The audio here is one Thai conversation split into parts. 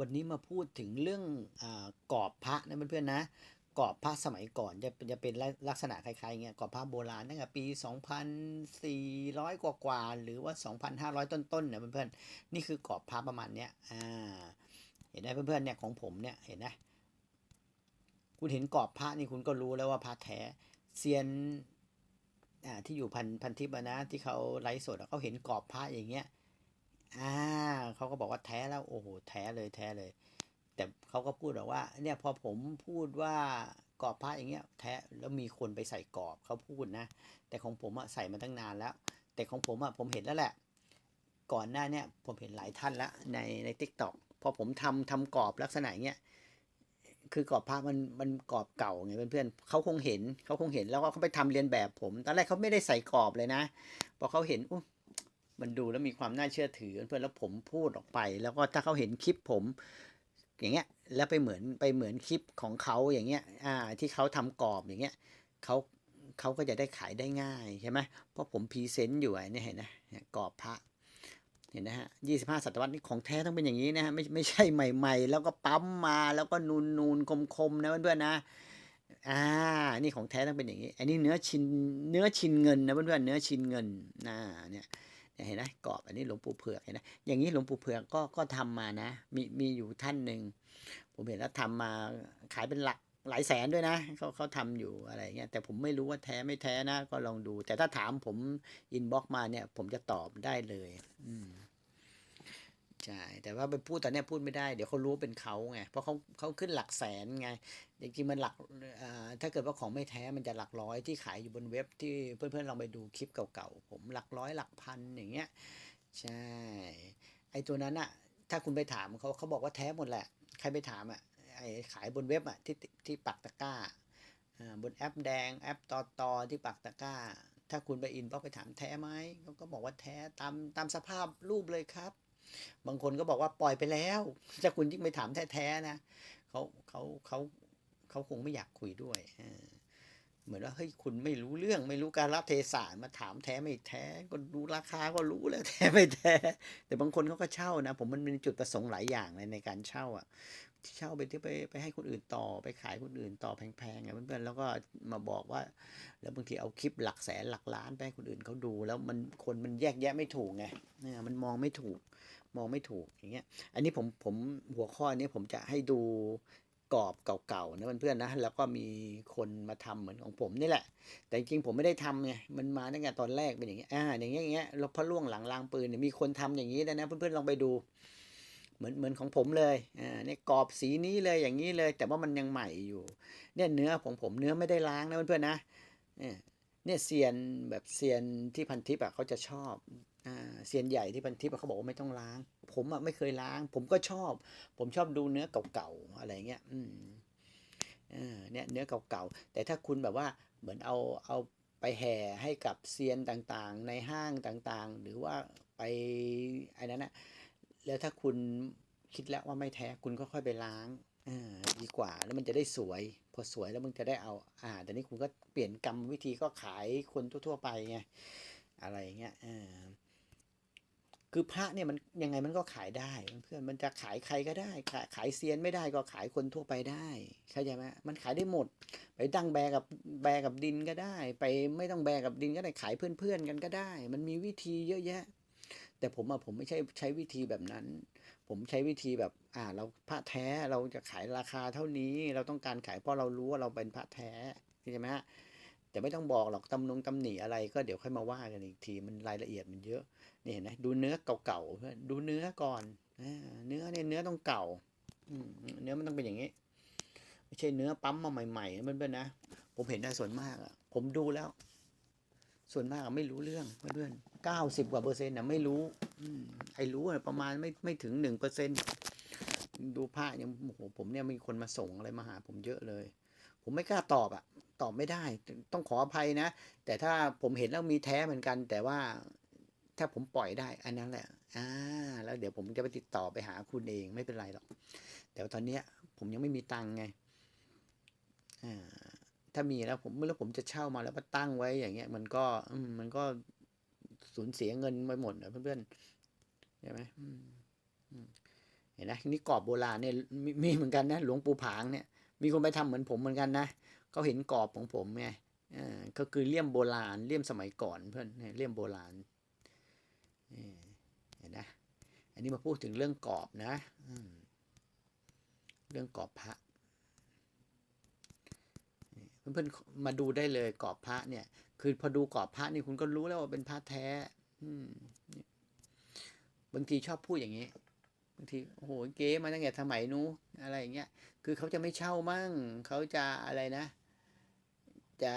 วันนี้มาพูดถึงเรื่องอกรอบพระนะเพื่อนๆนะกรอบพระสมัยก่อนจะจะเป็นลักษณะคล้ายๆเงี้ยกรอบพระโบราณตั้งแต่ปี 2,400 กว่ากว่าหรือว่า 2,500 ต้นๆเนี่ยเพื่อนๆนี่คือกรอบพระประมาณเนี้ยอ่าเห็นไหมเพื่อนๆเนี่ยของผมเนี่ยเห็นไหมคุณเห็นกรอบพระนี่คุณก็รู้แล้วว่าพระแท้เซียนอ่าที่อยู่พันพันทิปอะนะที่เขาไลฟ์สดเขาเห็นกรอบพระอย่างเงี้ย ก็บอกว่าแท้แล้วโอ้โหแท้เลยแท้เลย แต่เขาก็พูดบอกว่า เนี่ยพอผมพูดว่ากรอบพระอย่างเงี้ยแท้แล้วมีคนไปใส่กรอบเขาพูดนะ แต่ของผมอะใส่มาตั้งนานแล้ว แต่ของผมอะผมเห็นแล้วแหละ ก่อนหน้าเนี่ยผมเห็นหลายท่านละในในทิกตอกพอผมทำทำกรอบลักษณะเงี้ยคือกรอบพระมันมันกรอบเก่าไงเพื่อนๆเขาคงเห็นเขาคงเห็นแล้วก็เขาไปทำเรียนแบบผม ตอนแรกเขาไม่ได้ใส่กรอบเลยนะ พอเขาเห็นอุ๊ย มันดูแล้วมีความน่าเชื่อถือเพื่อนแล้วผมพูดออกไป แล้วก็ถ้าเขาเห็นคลิปผมอย่างเงี้ย แล้วไปเหมือนไปเหมือนคลิปของเขาอย่างเงี้ย อ่า ที่เขาทำกรอบอย่างเงี้ยเขาเขาก็จะได้ขายได้ง่ายใช่ไหมเพราะผมพรีเซนต์อยู่ไอ้เนี่ยเห็นนะเนี่ยกรอบพระเห็นนะฮะยี่สิบห้าศตวรรษนี่ของแท้ต้องเป็นอย่างนี้นะฮะไม่ไม่ใช่ใหม่ ๆ แล้วก็ปั๊มมาแล้วก็นูนนูนคมคมนะเพื่อนๆนะอ่านี่ของแท้ต้องเป็นอย่างนี้ อันนี้เนื้อชินเนื้อชินเงินนะเพื่อนๆเนื้อชินเงินนะเนี่ย เห็นไหมกรอบอันนี้หลวงปู่เผือกเห็นไหมอย่างนี้หลวงปู่เผือกก็ก็ทำมานะ มีมีอยู่ท่านหนึ่งผมเห็นแล้วทำมาขายเป็นหลักหลายแสนด้วยนะเขาเขาทำอยู่อะไรเงี้ยแต่ผมไม่รู้ว่าแท้ไม่แท้นะ ก็ลองดู แต่ถ้าถามผมอินบ็อกมาเนี่ย ผมจะตอบได้เลย อืม ใช่แต่ว่าไปพูดตอนนี้พูดไม่ได้เดี๋ยวเขารู้เป็นเขาไงเพราะเขาเขาขึ้นหลักแสนไงจริงๆมันหลักถ้าเกิดว่าของไม่แท้มันจะหลักร้อยที่ขายอยู่บนเว็บที่เพื่อนๆลองไปดูคลิปเก่าๆผมหลักร้อยหลักพันอย่างเงี้ยใช่ไอตัวนั้นอะถ้าคุณไปถามเขาเขาบอกว่าแท้หมดแหละ ใครไปถามอะไอขายบนเว็บอะที่ที่ปักตะกร้าอ่าบนแอปแดงแอปตอตอที่ปักตะกร้า ถ้าคุณไปอินบ็อกไปถามแท้ไหมเขาก็บอกว่าแท้ตามตามสภาพรูปเลยครับ บางคนก็บอกว่าปล่อยไปแล้วถ้าคุณยิ่งไปถามแท้ๆนะเขาเขาเขาเขาคงไม่อยากคุยด้วยเหมือนว่าเฮ้ยคุณไม่รู้เรื่องไม่รู้การรับเทศะมาถามแท้ไม่แท้ ก็ดูราคาก็รู้แล้วแท้ไม่แท้ แต่บางคนเขาก็เช่านะ ผมมันมีจุดประสงค์หลายอย่างเลยในการเช่าอะเช่าไปที่ไปไปให้คนอื่นต่อไปขายคนอื่นต่อแพงๆไงเพื่อนๆแล้วก็มาบอกว่า แล้วบางทีเอาคลิปหลักแสนหลักล้านไปให้คนอื่นเขาดู แล้วมันคนมันแยกแยะไม่ถูกไงเนี่ยมันมองไม่ถูก มองไม่ถูกอย่างเงี้ย อันนี้ผมผมหัวข้อนี้ผมจะให้ดูกรอบเก่าๆนะเพื่อนๆนะแล้วก็มีคนมาทำเหมือนของผมนี่แหละ แต่จริงผมไม่ได้ทำไงมันมาตั้งแต่ตอนแรกเป็นอย่างเงี้ยอ่าอย่างเงี้ยอย่างเงี้ยแล้วพระล่วงหลังรางปืนเนี่ยมีคนทำอย่างนี้แล้นะเพื่อนๆลองไปดู เหมือนเหมือนของผมเลยอ่าเนี่ยกรอบสีนี้เลยอย่างนี้เลย แต่ว่ามันยังใหม่อยู่ เนี่ยเนื้อของผมเนื้อไม่ได้ล้างนะเพื่อนๆนะเนี่ยเนี่ยเซียนแบบเซียนที่พันทิปอะเขาจะชอบ เซียนใหญ่ที่พันทิปเขาบอกว่าไม่ต้องล้าง ผมอะไม่เคยล้าง ผมก็ชอบ ผมชอบดูเนื้อเก่าๆอะไรเงี้ยอืมเนี่ยเนื้อเก่าๆแต่ถ้าคุณแบบว่าเหมือนเอาเอาไปแห่ให้กับเซียนต่างๆ ในห้างต่างๆ หรือว่าไปไอ้นั้นนะแล้วถ้าคุณคิดแล้วว่าไม่แท้คุณก็ค่อยไปล้างดีกว่าแล้วมันจะได้สวย พอสวยแล้วมึงจะได้เอา อ่าแต่นี้คุณก็เปลี่ยนกรรมวิธีก็ขายคนทั่วๆไปไงอะไรเงี้ยอ คือพระเนี่ยมันยังไงมันก็ขายได้เพื่อนมันจะขายใครก็ได้ ขายขายเซียนไม่ได้ก็ขายคนทั่วไปได้เข้าใจไหมมันขายได้หมด ไปตั้งแบกับแบกับดินก็ได้ ไปไม่ต้องแบกับดินก็ได้ขายเพื่อนๆกันก็ได้ มันมีวิธีเยอะแยะ แต่ผมอะผมไม่ใช่ใช้วิธีแบบนั้น ผมใช้วิธีแบบ อ่า เราพระแท้เราจะขายราคาเท่านี้ เราต้องการขายเพราะเรารู้ว่าเราเป็นพระแท้ใช่ไหมฮะแต่ไม่ต้องบอกหรอกตำนงตำหนิอะไรก็เดี๋ยวค่อยมาว่ากันอีกทีมันรายละเอียดมันเยอะ นี่เห็นไหมดูเนื้อเก่าๆเพื่อนดูเนื้อก่อนเนื้อเนี่ยเนื้อต้องเก่าเนื้อมันต้องเป็นอย่างนี้ ไม่ใช่เนื้อปั๊มมาใหม่ๆนเพื่อนๆนะผมเห็นได้ส่วนมากอะผมดูแล้ว ส่วนมากไม่รู้เรื่องเพื่อนๆเก้าสิบกว่าเปอร์เซ็นต์นะไม่รู้อไอ้รู้อะประมาณไม่ไม่ถึงหนึ่งเปอร์เซ็นต์ดูผ้ายังโอ้โหผมเนี่ยมีคนมาส่งอะไรมาหา ผมเยอะเลย ผมไม่กล้าตอบอะตอบไม่ได้ ต้องขออภัยนะ แต่ถ้าผมเห็นแล้วมีแท้เหมือนกัน แต่ว่า ถ้าผมปล่อยได้ อันนั้นแหละ อ่า แล้วเดี๋ยวผมจะไปติดต่อไปหาคุณเองไม่เป็นไรหรอก แต่ตอนเนี้ย ผมยังไม่มีตังค์ไง อ่า ถ้ามีแล้วผมแล้วผมจะเช่ามาแล้วมาตั้งไว้อย่างเงี้ย มันก็มันก็สูญเสียเงินไปหมดนะเพื่อนๆใช่ไหมอืมอืมห็นนะนี่กรอบโบราณเนี่ยมีมีเหมือนกันนะหลวงปู่ผางเนี่ย มีคนไปทำเหมือนผมเหมือนกันนะเขาเห็นกรอบของผมไงเออก็คือเลี่ยมโบราณเลี่ยมสมัยก่อนเพื่อนเลี่ยมโบราณเออเห็นนะอั นนี้มาพูดถึงเรื่องกรอบนะเรื่องกรอบพระเพื่อนๆมาดูได้เลยกรอบพระเนี่ย คือพอดูกรอบพระนี่คุณก็รู้แล้วว่าเป็นพระแท้บางทีชอบพูดอย่างนี้บางทีโอ้โหเก๊มาตั้งแต่สมัยนู้นอะไรอย่างเงี้ยคือเขาจะไม่เช่ามั่งเขาจะอะไรนะ จะ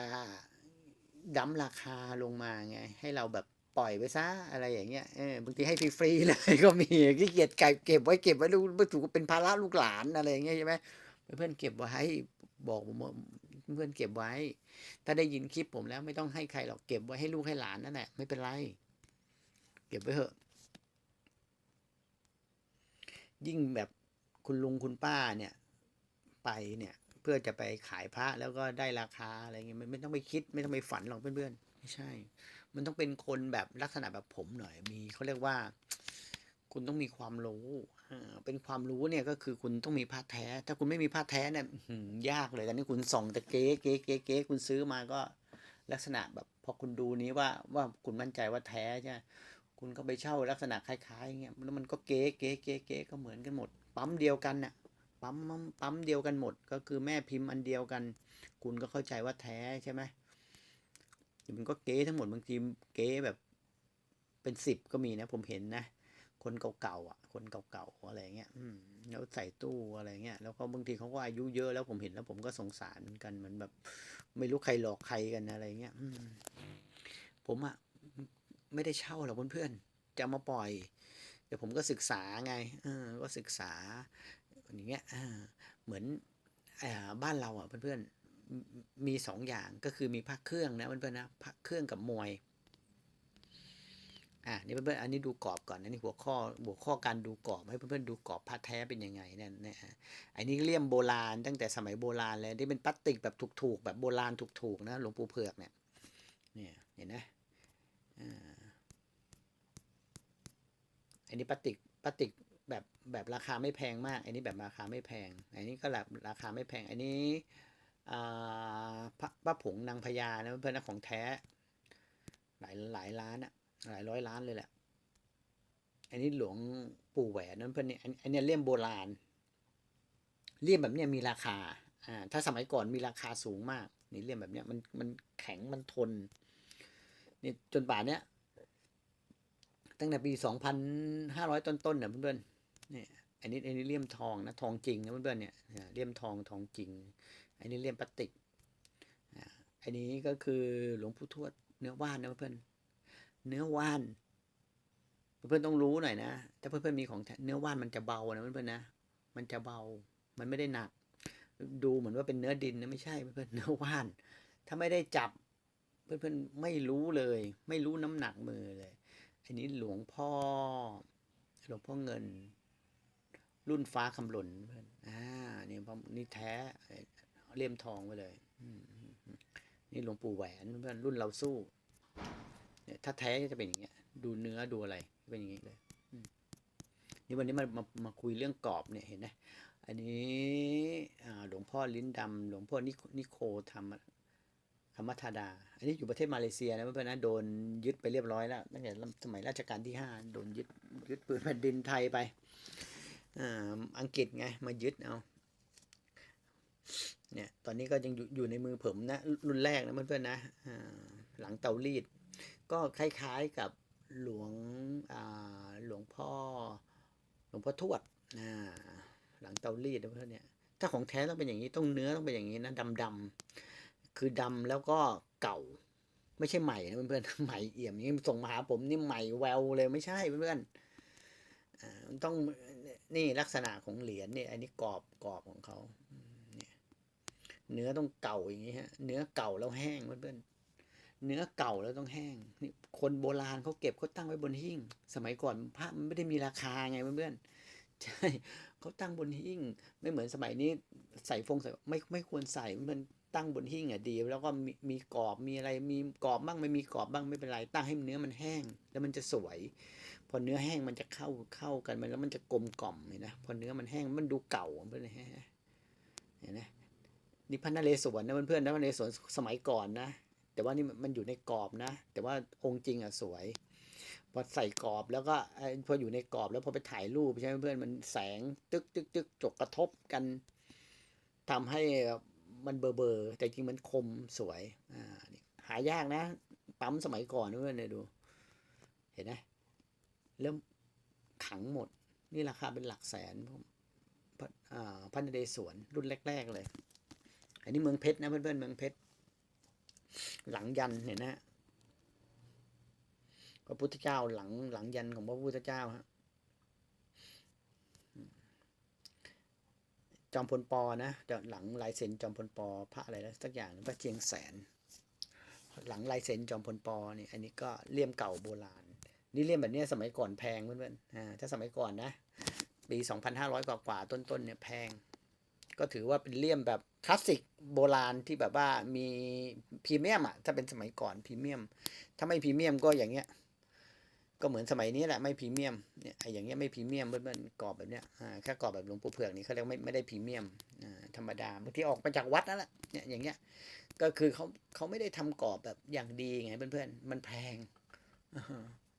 ดั้มราคาลงมาไง ให้เราแบบ ปล่อยไปซะอะไรอย่างเงี้ยเออบางทีให้ฟรีๆเลยก็มีขี้เกียจเก็บเก็บไว้เก็บไว้ดูไม่ถูกเป็นภาระลูกหลานอะไรอย่างเงี้ยใช่ไหมเพื่อนเก็บไว้บอกเพื่อนเก็บไว้ ถ้าได้ยินคลิปผมแล้วไม่ต้องให้ใครหรอกเก็บไว้ให้ลูกให้หลานนั่นแหละไม่เป็นไร เก็บไว้เถอะ ยิ่งแบบคุณลุงคุณป้าเนี่ย ไปเนี่ย เพื่อจะไปขายพระแล้วก็ได้ราคาอะไรเงี้ยมันไม่ต้องไปคิดไม่ต้องไปฝันหรอกเพื่อนๆไม่ใช่ มันต้องเป็นคนแบบลักษณะแบบผมหน่อย มีเขาเรียกว่า คุณต้องมีความรู้เป็นความรู้เนี่ยก็คือคุณต้องมีผ้าแท้ ถ้าคุณไม่มีผ้าแท้เนี่ยยากเลยตอนนี้คุณส่องแต่เก๊เก๊เก๊เก๊คุณซื้อมาก็ลักษณะแบบพอคุณดูนี้ว่าว่าคุณมั่นใจว่าแท้ใช่คุณก็ไปเช่าลักษณะคล้ายๆเงี้ยแล้วมันก็เก๊เก๊เก๊เก๊ก็เหมือนกันหมด ปั๊มเดียวกันน่ะ ปั๊มปั๊มเดียวกันหมด ก็คือแม่พิมพ์อันเดียวกัน คุณก็เข้าใจว่าแท้ใช่ไหมมันก็เก๊ทั้งหมดบางทีเก๊แบบเป็นสิบก็มีนะผมเห็นนะ คนเก่าๆอะ คนเก่าๆอะไรเงี้ยอืมแล้วใส่ตู้อะไรเงี้ยแล้วก็บางทีเขาก็อายุเยอะแล้วผมเห็นแล้วผมก็สงสารเหมือนกันเหมันแบบ ไม่รู้ใครหลอกใครกันอะไรเงี้ยอืมผมอะไม่ได้เช่าหรอกเพื่อนๆจะมาปล่อย เดี๋ยวผมก็ศึกษาไงเออก็ศึกษา อย่างเงี้ยเหมือนอบ้านเราอะเพื่อนๆมีสองอย่างก็คือมีพระเครื่องนะเพื่อนๆนะพระเครื่องกับมวยอ่านี่เพื่อนๆอันนี้ดูกรอบก่อนนะนี่หัวข้อหัวข้อการดูกรอบให้เพื่อนๆดูกรอบพระแท้เป็นยังไงนั่นนะฮะอันนี้เลี่ยมโบราณตั้งแต่สมัยโบราณเลยที่เป็นพลาสติกแบบถูกๆแบบโบราณถูกๆนะหลวงปู่เผือกเนี่ยเนี่ยเห็นไหมอ่าอันนี้พลาสติกพลาสติก แบบราคาไม่แพงมาก อันนี้แบบราคาไม่แพง อันนี้ก็แบบราคาไม่แพง อันนี้อ่าพพระผงนางพญานะเพื่อนนะของแท้ หลายหลายล้านอะหลายร้อยล้านเลยแหละ อันนี้หลวงปู่แหวนนั่นเพื่อนเนี่ยอันนี้เลี่ยมโบราณ เลี่ยมแบบเนี้ยมีราคา อ่า ถ้าสมัยก่อนมีราคาสูงมาก นี่เลี่ยมแบบเนี้ยมันมันแข็งมันทน นี่จนป่านเนี้ยตั้งแต่ปีสองพันห้าร้อยต้นๆเนี่ยเพื่อนๆ เนี่ยอันนี้อันนี้เลี่ยมทองนะทองจริงนะเพื่อนๆเนี่ยเนี่ยเลี่ยมทองทองจริง อันนี้เลี่ยมพลาสติกอันนี้ก็คือหลวงปู่ทวดเนื้อว่านนะเพื่อนเนื้อว่านเพื่อนต้องรู้หน่อยนะถ้าเพื่อนๆมีของเนื้อว่านมันจะเบานะเพื่อนๆนะมันจะเบามันไม่ได้หนัก ดูเหมือนว่าเป็นเนื้อดินนะไม่ใช่เพื่อนๆเนื้อว่าน ถ้าไม่ได้จับ เพื่อนๆไม่รู้เลย ไม่รู้น้ำหนักมือเลย อันนี้หลวงพ่อหลวงพ่อเงิน รุ่นฟ้าคำหล่นเพื่อนอ่านี่พนี่แท้เลี่ยมทองไปเลยนี่หลวงปู่แหวนเพื่อนรุ่นเราสู้เนี่ยถ้าแท้จะเป็นอย่างเงี้ย ดูเนื้อดูอะไรเป็นอย่างงี้เลยนี่วันนี้มามามาคุยเรื่องกรอบเนี่ยเห็นไหมอันนี้อ่าหลวงพ่อลิ้นดำหลวงพ่อนิโคนิโคธรรมธรรมธาดา อันนี้อยู่ประเทศมาเลเซียนะเพื่อนนะโดนยึดไปเรียบร้อยแล้วตั้งแต่สมัยรัชกาลที่ห้าโดนยึดยึดปืนแผ่นดินไทยไป อังกฤษไงมายึดเอาเนี่ยตอนนี้ก็ยังอยู่ในมือผมนะรุ่นแรกนะเพื่อนๆนะหลังเตารีด ก็คล้ายๆกับหลวงหลวงพ่อหลวงพ่อทวดหลังเตารีดนะเพื่อนเนี่ยถ้าของแท้ต้องเป็นอย่างนี้ต้องเนื้อต้องเป็นอย่างนี้นะดำๆคือดำแล้วก็เก่า ไม่ใช่ใหม่นะเพื่อนๆใหม่เอี่ยมนี่ส่งมาหาผมนี่ใหม่แววเลยไม่ใช่เพื่อนๆอ่ามันต้อง นี่ลักษณะของเหรียญเนี่ยอันนี้กรอบกรอบของเขาเนี่ยเนื้อต้องเก่าอย่างนี้ฮะ เนื้อเก่าแล้วแห้งเพื่อนเนื้อเก่าแล้วต้องแห้งนี่คนโบราณเขาเก็บเขาตั้งไว้บนหิ้ง สมัยก่อนพระมันไม่ได้มีราคาไงเพื่อนๆใช่เขาตั้งบนหิ้ง ไม่เหมือนสมัยนี้ใส่ฟงใส่ไม่ไม่ควรใส่มัน ตั้งบนหิ้งอะดี แล้วก็มีมีกรอบมีอะไรมีกรอบบ้างไม่มีกรอบบ้างไม่เป็นไร ตั้งให้เนื้อมันแห้ง แล้วมันจะสวย พอเนื้อแห้งมันจะเข้าเข้ากันมันแล้วมันจะกลมกล่อมเลยนะพอเนื้อมันแห้งมันดูเก่าเพื่อนๆเห็นไหมนี่พระนเรศวรนะเพื่อนๆนะพระนเรศวรสมัยก่อนนะแต่ว่านี่มันอยู่ในกรอบนะ แต่ว่าองค์จริงอะสวยพอใส่กรอบแล้วก็พออยู่ในกรอบแล้วพอไปถ่ายรูปใช่ไหมเพื่อนมันแสงตึกตึกตึกจกกระทบกันทำให้ มันเบอร์เบอร์แต่จริงมันคมสวย อ่านี่หายากนะ ปั๊มสมัยก่อนนะเพื่อนเนี่ยดู เห็นไหมเริ่มขังหมด นี่ราคาเป็นหลักแสนผมพระอ่าพระนเรศวรรุ่นแรก ๆ เลย อันนี้เมืองเพชรนะเพื่อนๆเมืองเพชรหลังยันเห็นนะพระพุทธเจ้าหลังหลังยันของพระพุทธเจ้าฮะ จอมพลปอนะจะหลังลายเซ็นจอมพลปอพระอะไรนะสักอย่างพระเชียงแสน หลังลายเซ็นจอมพลปอนี่อันนี้ก็เลี่ยมเก่าโบราณ นี่เลี่ยมแบบเนี้ยสมัยก่อนแพงเพื่อนๆอ่าถ้าสมัยก่อนนะ ปี 2,500 กว่ากว่าต้นๆเนี่ยแพง ก็ถือว่าเป็นเลี่ยมแบบคลาสสิกโบราณที่แบบว่ามีพรีเมียมอะถ้าเป็นสมัยก่อนพรีเมียม ถ้าไม่พรีเมียมก็อย่างเงี้ย ก็เหมือนสมัยนี้แหละไม่พรีเมียมเนี่ยไอ้อย่างเงี้ยไม่พรีเมียมเพื่อนๆกรอบแบบเนี้ยอ่าแค่กรอบแบบหลวงปู่เผือกนี่เขาเรียกไม่ไม่ได้พรีเมียมอ่าธรรมดาบางทีออกมาจากวัดนั่นแหละเนี่ยอย่างเงี้ยก็คือเขาเขาไม่ได้ทำกรอบแบบอย่างดีไงเพื่อนๆมันแพง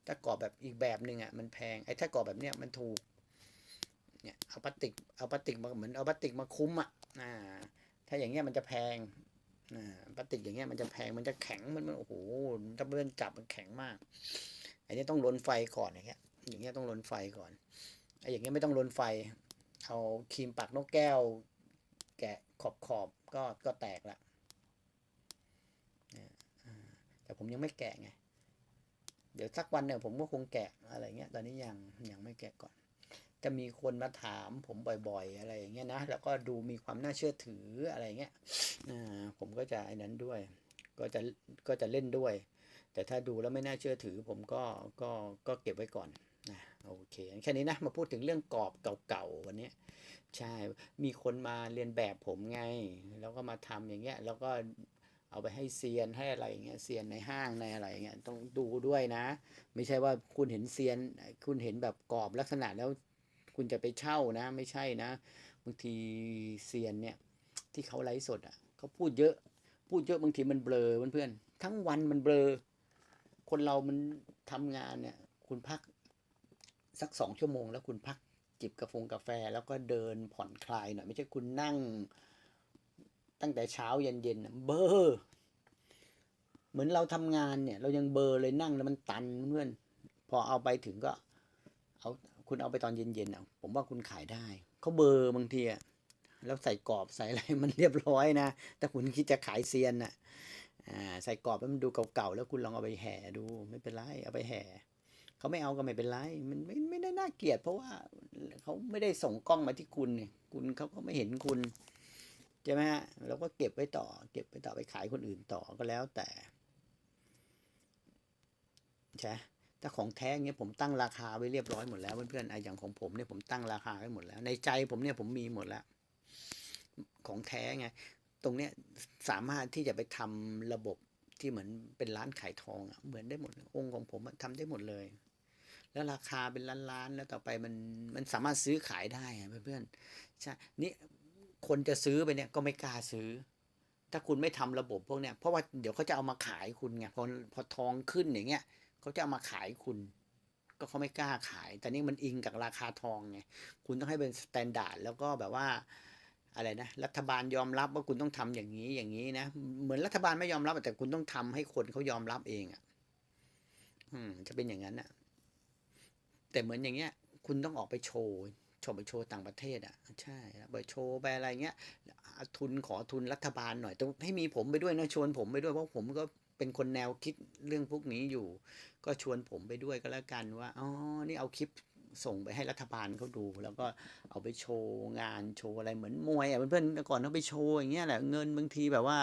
ถ้ากรอบแบบอีกแบบหนึ่งอะมันแพงไอ้ถ้ากรอบแบบเนี้ยมันถูกเนี่ยเอาพลาสติกเอาพลาสติกมาเหมือนเอาพลาสติกมาคุ้มอะอ่าถ้าอย่างเงี้ยมันจะแพงอ่าพลาสติกอย่างเงี้ยมันจะแพงมันจะแข็งมันมันโอ้โหถ้าเพื่อนจับมันแข็งมาก อันนี้ต้องลนไฟก่อนอย่างเงี้ย อย่างเงี้ยต้องลนไฟก่อนไอ้อย่างเงี้ยไม่ต้องลนไฟ เอาครีมปักนกแก้ว แกะขอบขอบก็ก็แตกละแต่ผมยังไม่แกะไง เดี๋ยวสักวันเนี่ยผมก็คงแกะอะไรเงี้ย ตอนนี้ยังยังไม่แกะก่อน จะมีคนมาถามผมบ่อยๆ อะไรอย่างเงี้ยนะ แล้วก็ดูมีความน่าเชื่อถืออะไรเงี้ยผมก็จะไอ้นั้นด้วย ก็จะก็จะเล่นด้วย แต่ถ้าดูแล้วไม่น่าเชื่อถือผมก็ก็ก็เก็บไว้ก่อนนะโอเคแค่นี้นะมาพูดถึงเรื่องกรอบเก่าๆวันนี้ใช่มีคนมาเรียนแบบผมไง แล้วก็มาทำอย่างเงี้ยแล้วก็เอาไปให้เซียนให้อะไรอย่างเงี้ยเซียนในห้างในอะไรอย่างเงี้ยต้องดูด้วยนะ ไม่ใช่ว่าคุณเห็นเซียน คุณเห็นแบบกรอบลักษณะแล้วคุณจะไปเช่านะ ไม่ใช่นะบางทีเซียนเนี่ยที่เขาไลฟ์สดอะเขาพูดเยอะ พูดเยอะบางทีมันเบลอเพื่อนๆทั้งวันมันเบลอ คนเรามันทำงานเนี่ย คุณพักสักสองชั่วโมง แล้วคุณพักจิบกาแฟกาแฟ แล้วก็เดินผ่อนคลายหน่อยไม่ใช่คุณนั่ง ตั้งแต่เช้าเย็นเย็นเบลอเหมือนเราทำงานเนี่ย เรายังเบลอเลยนั่งแล้วมันตันเพื่อนพอเอาไปถึงก็ เอาคุณเอาไปตอนเย็นๆอะผมว่าคุณขายได้เขาเบอร์บางทีอะแล้วใส่กรอบใส่อะไรมันเรียบร้อยนะแต่คุณคิดจะขายเซียนน่ะ อ่าใส่กรอบแล้วมันดูเก่าๆแล้วคุณลองเอาไปแห่ดูไม่เป็นไรเอาไปแห่เขาไม่เอาก็ไม่เป็นไรมันไม่ไม่ได้น่าเกลียด เพราะว่าเขาไม่ได้ส่งกล้องมาที่คุณเนี่ยคุณเขาก็ไม่เห็นคุณใช่ไหมฮะเราก็เก็บไว้ต่อ เก็บไว้ต่อไปขายคนอื่นต่อก็แล้วแต่ใช่ถ้าของแท้เงี้ยผมตั้งราคาไว้เรียบร้อยหมดแล้วเพื่อนๆไอ้อย่างของผมเนี่ยผมตั้งราคาไว้หมดแล้ว ในใจผมเนี่ยผมมีหมดแล้ว ของแท้ไง ตรงเนี้ยสามารถที่จะไปทำระบบที่เหมือนเป็นร้านขายทองอะเหมือนได้หมดองค์ของผมอะทำได้หมดเลย แล้วราคาเป็นล้านๆแล้วต่อไปมันมันสามารถซื้อขายได้อะเพื่อนๆใช่นี่คนจะซื้อไปเนี่ยก็ไม่กล้าซื้อ ถ้าคุณไม่ทำระบบพวกเนี้ยเพราะว่าเดี๋ยวเขาจะเอามาขายคุณไงพอพอทองขึ้นอย่างเงี้ยเขาจะเอามาขายคุณ ก็เขาไม่กล้าขาย แต่นี่มันอิงกับราคาทองไงคุณต้องให้เป็นสแตนดาร์ดแล้วก็แบบว่า อะไรนะรัฐบาลยอมรับว่าคุณต้องทำอย่างนี้อย่างนี้นะเหมือนรัฐบาลไม่ยอมรับแต่คุณต้องทำให้คนเขายอมรับเองอะ อืม จะเป็นอย่างนั้นอะ แต่เหมือนอย่างเงี้ย คุณต้องออกไปโชว์โชว์ไปโชว์ต่างประเทศอะ ใช่ไปโชว์ไปอะไรเงี้ยทุนขอทุนรัฐบาลหน่อยต้องให้มีผมไปด้วยนะชวนผมไปด้วยเพราะผมก็เป็นคนแนวคิดเรื่องพวกนี้อยู่ ก็ชวนผมไปด้วยก็แล้วกันว่าอ๋อนี่เอาคลิป ส่งไปให้รัฐบาลเขาดู แล้วก็เอาไปโชว์งานโชว์อะไรเหมือนมวยอะเพื่อนๆก่อนต้องไปโชว์อย่างเงี้ยแหละเงินบางทีแบบว่า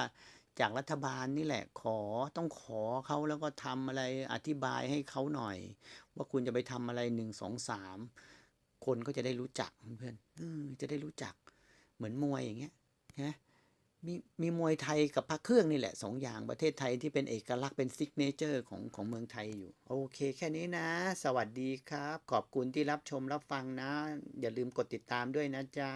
จากรัฐบาลนี่แหละขอต้องขอเขาแล้วก็ทำอะไรอธิบายให้เขาหน่อย ว่าคุณจะไปทำอะไรหนึ่งสองสามคนก็จะได้รู้จักเพื่อนๆจะได้รู้จักเหมือนมวยอย่างเงี้ยนะ มีมีมวยไทยกับพระเครื่องนี่แหละสองอย่างประเทศไทยที่เป็นเอกลักษณ์เป็นซิกเนเจอร์ของของเมืองไทยอยู่ โอเค แค่นี้นะ สวัสดีครับ ขอบคุณที่รับชมรับฟังนะ อย่าลืมกดติดตามด้วยนะจ๊ะ